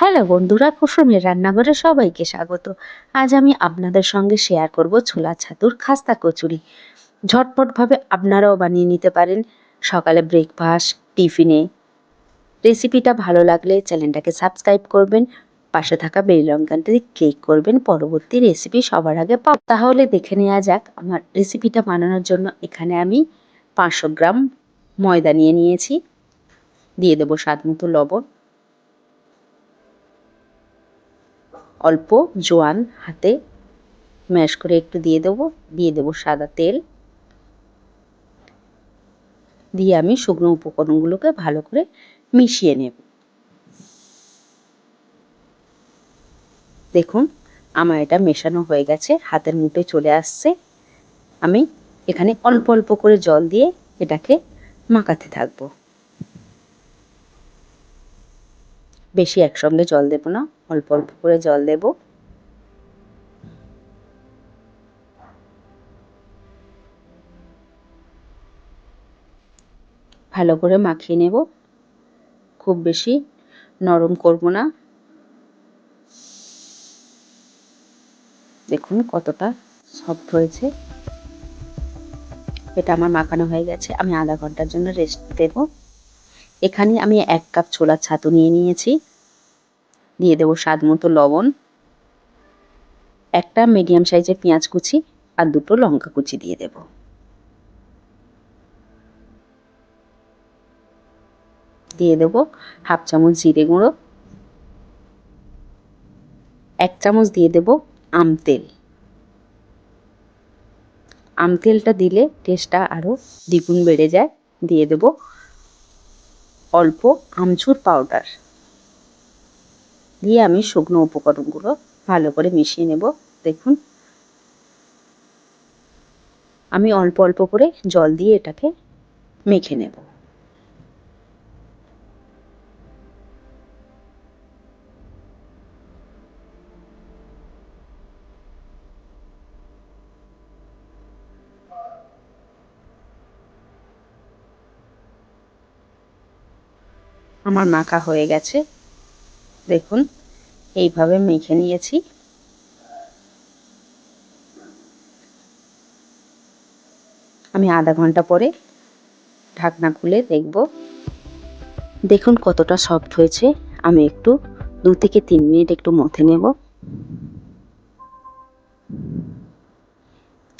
Hello বন্ধুরা, কুসুমের রান্নাঘরে সবাইকে স্বাগত। আজ আমি আপনাদের সঙ্গে শেয়ার করব ছোলা ছাতুর খাস্তা কচুরি। ঝটপটভাবে আপনারাও বানিয়ে নিতে পারেন। সকালে ব্রেকফাস্ট টিফিনে। রেসিপিটা ভালো লাগলে চ্যানেলটাকে সাবস্ক্রাইব করবেন, পাশে থাকা বেল লঙ্কানটি ক্লিক করবেন, পরবর্তী রেসিপি সবার আগে পাও তাহলে দেখে নেওয়া যাক, আমার রেসিপিটা বানানোর জন্য এখানে আমি পাঁচশো গ্রাম ময়দা নিয়ে নিয়েছি। দিয়ে দেবো স্বাদ মতো লবণ। অল্প জোয়ান হাতে ম্যাশ করে একটু দিয়ে দেবো দিয়ে দেবো সাদা তেল। দিয়ে আমি শুকনো উপকরণগুলোকে ভালো করে মিশিয়ে নেব। দেখুন, আমার এটা মেশানো হয়ে গেছে, হাতের মুঠে চলে আসছে। আমি এখানে অল্প অল্প করে জল দিয়ে এটাকে মাখাতে থাকব। বেশি একসঙ্গে জল দেবো না, অল্প অল্প করে জল দেব। ভালো করে মাখিয়ে নেব। খুব বেশি নরম করব না। দেখুন কতটা সফট হয়েছে। এটা আমার মাখানো হয়ে গেছে, আমি আধা ঘণ্টার জন্য রেস্ট দেব। এখানে আমি এক কাপ ছোলার ছাতু নিয়ে নিয়েছি। দিয়ে দেবো স্বাদ মতো লবণ, একটা মিডিয়াম সাইজের পেঁয়াজ কুচি আর দুটো লঙ্কা কুচি দিয়ে দেব। দিয়ে দেব হাফ চামচ জিরে গুঁড়ো, এক চামচ দিয়ে দেব আম তেল। আম তেলটা দিলে টেস্টটা আরও দ্বিগুণ বেড়ে যায়। দিয়ে দেব অল্প আমচুর পাউডার দিয়ে আমি শুকনো উপকরণগুলো ভালো করে মিশিয়ে নেব, দেখুন। আমি অল্প অল্প করে জল দিয়ে এটাকে মেখে নেব। আমার মাখা হয়ে গেছে। দেখুন, এইভাবে মেখে নিয়েছি। আমি আধা ঘণ্টা পরে ঢাকনা খুলে দেখব। দেখুন কতটা সফট হয়েছে। আমি একটু দু থেকে তিন মিনিট একটু মথে নেব।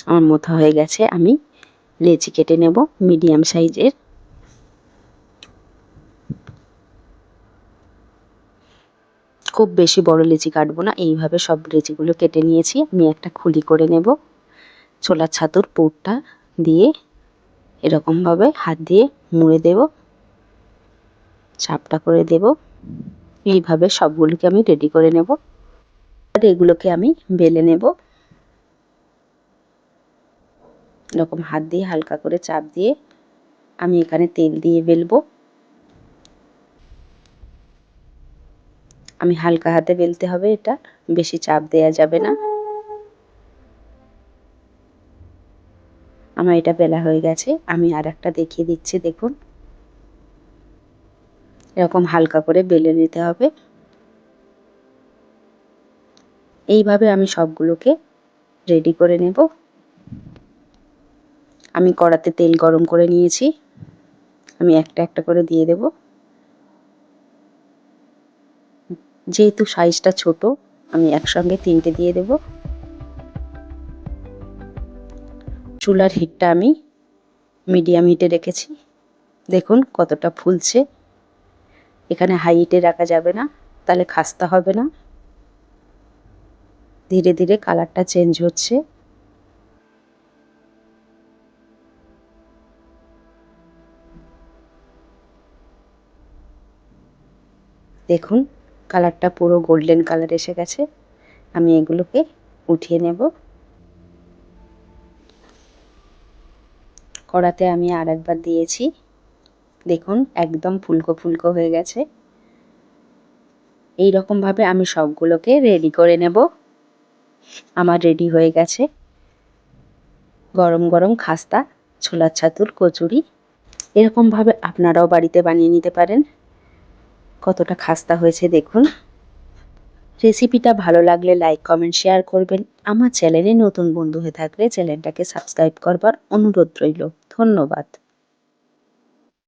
আমার মোথা হয়ে গেছে। আমি লেচি কেটে নেব মিডিয়াম সাইজের। খুব বেশি বড় লেচি কাটবো না। এইভাবে সব লেচিগুলো কেটে নিয়েছি। আমি একটা খুলি করে নেব। ছোলার ছাতুর পুরটা দিয়ে এরকমভাবে হাত দিয়ে মুড়ে দেব। চাপটা করে দেব। এইভাবে সবগুলোকে আমি রেডি করে নেব। আর এগুলোকে আমি বেলে নেব। এরকম হাত দিয়ে হালকা করে চাপ দিয়ে আমি এখানে তেল দিয়ে বেলবো। আমি হালকা হাতে বেলতে হবে এটা, বেশি চাপ দেয়া যাবে না। আমার এটা বেলা হয়ে গেছে, আমি আর একটা দেখিয়ে দিচ্ছি, দেখুন। এরকম হালকা করে বেলে নিতে হবে। এইভাবে আমি সবগুলোকে রেডি করে নেব। আমি কড়াতে তেল গরম করে নিয়েছি। আমি একটা একটা করে দিয়ে দেবো। যেহেতু সাইজটা ছোট, আমি একসঙ্গে তিনটে দিয়ে দেব। চুলার হিটটা আমি মিডিয়াম হিটে রেখেছি। দেখুন কতটা ফুলছে। এখানে হাই হিটে রাখা যাবে না, তাহলে খাস্তা হবে না। ধীরে ধীরে কালারটা চেঞ্জ হচ্ছে। দেখুন কালারটা পুরো গোল্ডেন কালার এসে গেছে। আমি এগুলোকে উঠিয়ে নেব। কড়াতে আমি আর একবার দিয়েছি। দেখুন, একদম ফুলকো ফুলকো হয়ে গেছে। এই রকমভাবে আমি সবগুলোকে রেডি করে নেব। আমার রেডি হয়ে গেছে। গরম গরম খাস্তা, ছোলার ছাতুর কচুরি। এরকমভাবে আপনারাও বাড়িতে বানিয়ে নিতে পারেন। কতটা খাস্তা হয়েছে দেখুন। রেসিপিটা ভালো লাগলে লাইক কমেন্ট শেয়ার করবেন। আমার চ্যানেলে নতুন বন্ধু হয়ে থাকলে চ্যানেলটাকে সাবস্ক্রাইব করবার অনুরোধ রইল। ধন্যবাদ।